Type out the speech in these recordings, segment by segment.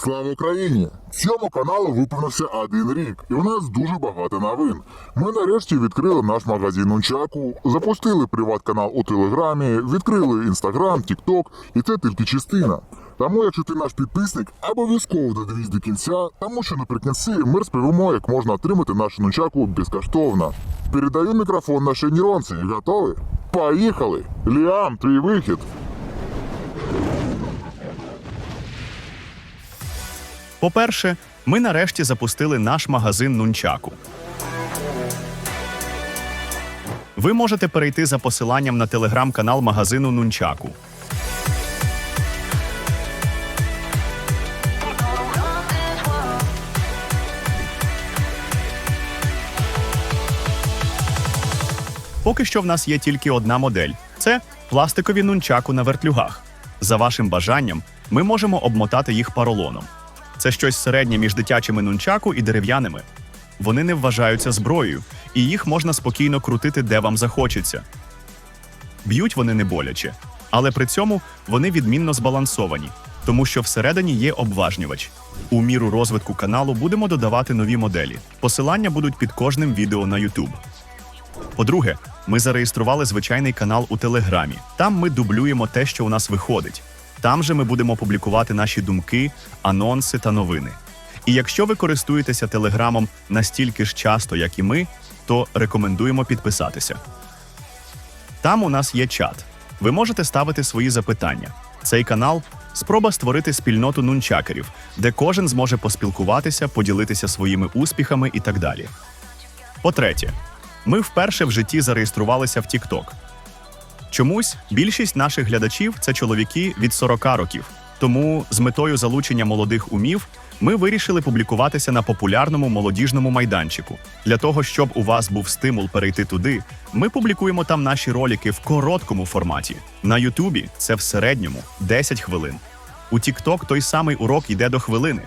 Слава Україні! Цьому каналу виповнився один рік, і у нас дуже багато новин. Ми нарешті відкрили наш магазин Унчаку, запустили приват-канал у Телеграмі, відкрили Інстаграм, Тікток, і це тільки частина. Тому, якщо ти наш підписник, обов'язково додивись до кінця, тому що наприкінці ми розповімо, як можна отримати нашу нунчаку безкоштовно. Передаю мікрофон нашій нейронці. Готові? Поїхали! Ліам, твій вихід! По-перше, ми нарешті запустили наш магазин Нунчаку. Ви можете перейти за посиланням на телеграм-канал магазину Нунчаку. Поки що в нас є тільки одна модель це пластикові нунчаку на вертлюгах. За вашим бажанням, ми можемо обмотати їх паролоном. Це щось середнє між дитячими нунчаку і дерев'яними. Вони не вважаються зброєю, і їх можна спокійно крутити, де вам захочеться. Б'ють вони не боляче, але при цьому вони відмінно збалансовані, тому що всередині є обважнювач. У міру розвитку каналу будемо додавати нові моделі. Посилання будуть під кожним відео на YouTube. По-друге, ми зареєстрували звичайний канал у Телеграмі. Там ми дублюємо те, що у нас виходить. Там же ми будемо публікувати наші думки, анонси та новини. І якщо ви користуєтеся Телеграмом настільки ж часто, як і ми, то рекомендуємо підписатися. Там у нас є чат. Ви можете ставити свої запитання. Цей канал спроба створити спільноту нунчакерів, де кожен зможе поспілкуватися, поділитися своїми успіхами і так далі. По-третє, ми вперше в житті зареєструвалися в TikTok. Чомусь більшість наших глядачів це чоловіки від 40 років. Тому з метою залучення молодих умів ми вирішили публікуватися на популярному молодіжному майданчику. Для того, щоб у вас був стимул перейти туди, ми публікуємо там наші ролики в короткому форматі. На Ютубі це в середньому 10 хвилин. У TikTok той самий урок йде до хвилини.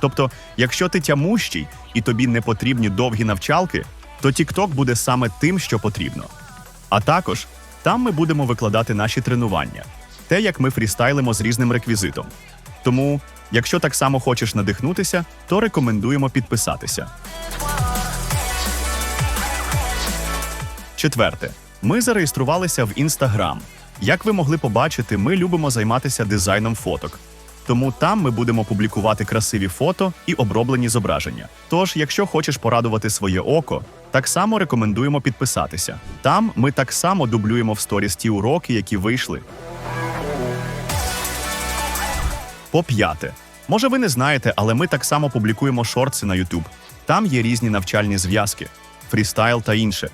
Тобто, якщо ти тямущий і тобі не потрібні довгі навчалки, то TikTok буде саме тим, що потрібно. А також там ми будемо викладати наші тренування, те, як ми фрістайлимо з різним реквізитом. Тому, якщо так само хочеш надихнутися, то рекомендуємо підписатися. Четверте, ми зареєструвалися в Інстаграм. Як ви могли побачити, ми любимо займатися дизайном фоток. Тому там ми будемо публікувати красиві фото і оброблені зображення. Тож, якщо хочеш порадувати своє око, так само рекомендуємо підписатися. Там ми так само дублюємо в сторіс ті уроки, які вийшли. По п'яте. Може, ви не знаєте, але ми так само публікуємо шортси на YouTube. Там є різні навчальні зв'язки, фрістайл та інше.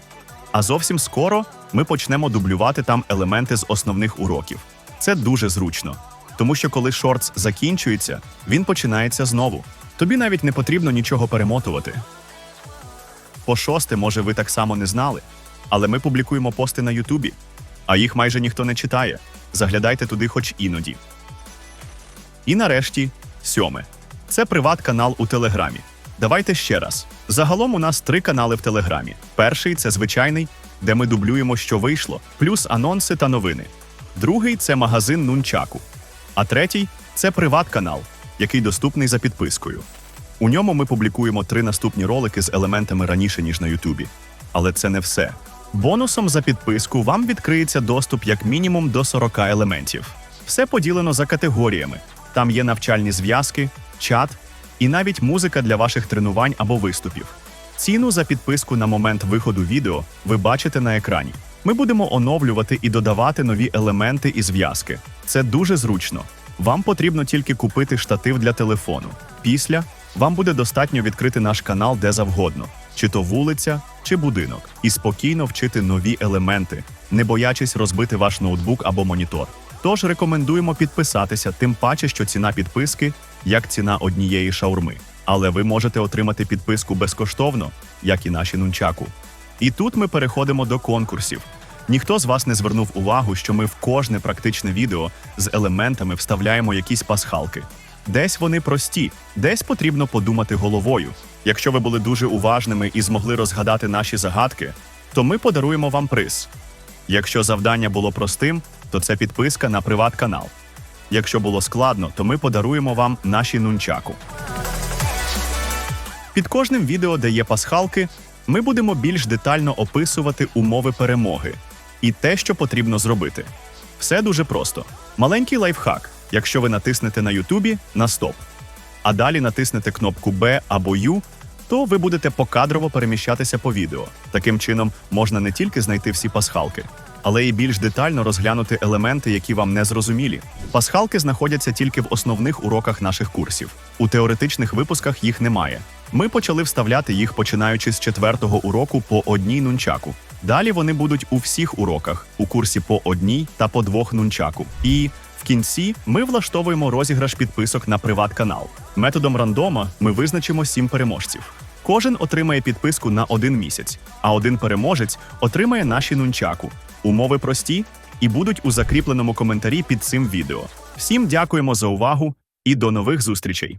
А зовсім скоро ми почнемо дублювати там елементи з основних уроків. Це дуже зручно, тому що коли шортс закінчується, він починається знову. Тобі навіть не потрібно нічого перемотувати. По шосте, може, ви так само не знали, але ми публікуємо пости на Ютубі, а їх майже ніхто не читає. Заглядайте туди хоч іноді. І нарешті, сьоме. Це приват-канал у Телеграмі. Давайте ще раз. Загалом у нас три канали в Телеграмі. Перший це звичайний, де ми дублюємо, що вийшло, плюс анонси та новини. Другий це магазин Нунчаку. А третій це приват-канал, який доступний за підпискою. У ньому ми публікуємо три наступні ролики з елементами раніше, ніж на Ютубі. Але це не все. Бонусом за підписку вам відкриється доступ як мінімум до 40 елементів. Все поділено за категоріями. Там є навчальні зв'язки, чат і навіть музика для ваших тренувань або виступів. Ціну за підписку на момент виходу відео ви бачите на екрані. Ми будемо оновлювати і додавати нові елементи і зв'язки. Це дуже зручно. Вам потрібно тільки купити штатив для телефону. Після вам буде достатньо відкрити наш канал де завгодно, чи то вулиця, чи будинок, і спокійно вчити нові елементи, не боячись розбити ваш ноутбук або монітор. Тож рекомендуємо підписатися, тим паче, що ціна підписки як ціна однієї шаурми. Але ви можете отримати підписку безкоштовно, як і наші нунчаку. І тут ми переходимо до конкурсів. Ніхто з вас не звернув увагу, що ми в кожне практичне відео з елементами вставляємо якісь пасхалки. Десь вони прості, десь потрібно подумати головою. Якщо ви були дуже уважними і змогли розгадати наші загадки, то ми подаруємо вам приз. Якщо завдання було простим, то це підписка на приват-канал. Якщо було складно, то ми подаруємо вам наші нунчаку. Під кожним відео, де є пасхалки, ми будемо більш детально описувати умови перемоги і те, що потрібно зробити. Все дуже просто. Маленький лайфхак. Якщо ви натиснете на Ютубі на стоп, а далі натиснете кнопку Б або Ю, то ви будете покадрово переміщатися по відео. Таким чином можна не тільки знайти всі пасхалки, але й більш детально розглянути елементи, які вам не зрозумілі. Пасхалки знаходяться тільки в основних уроках наших курсів. У теоретичних випусках їх немає. Ми почали вставляти їх починаючи з четвертого уроку по одній нунчаку. Далі вони будуть у всіх уроках, у курсі по одній та по двох нунчаку. І в кінці ми влаштовуємо розіграш підписок на приват-канал. Методом рандома ми визначимо сім переможців. Кожен отримає підписку на один місяць, а один переможець отримає наші нунчаку. Умови прості і будуть у закріпленому коментарі під цим відео. Всім дякуємо за увагу і до нових зустрічей!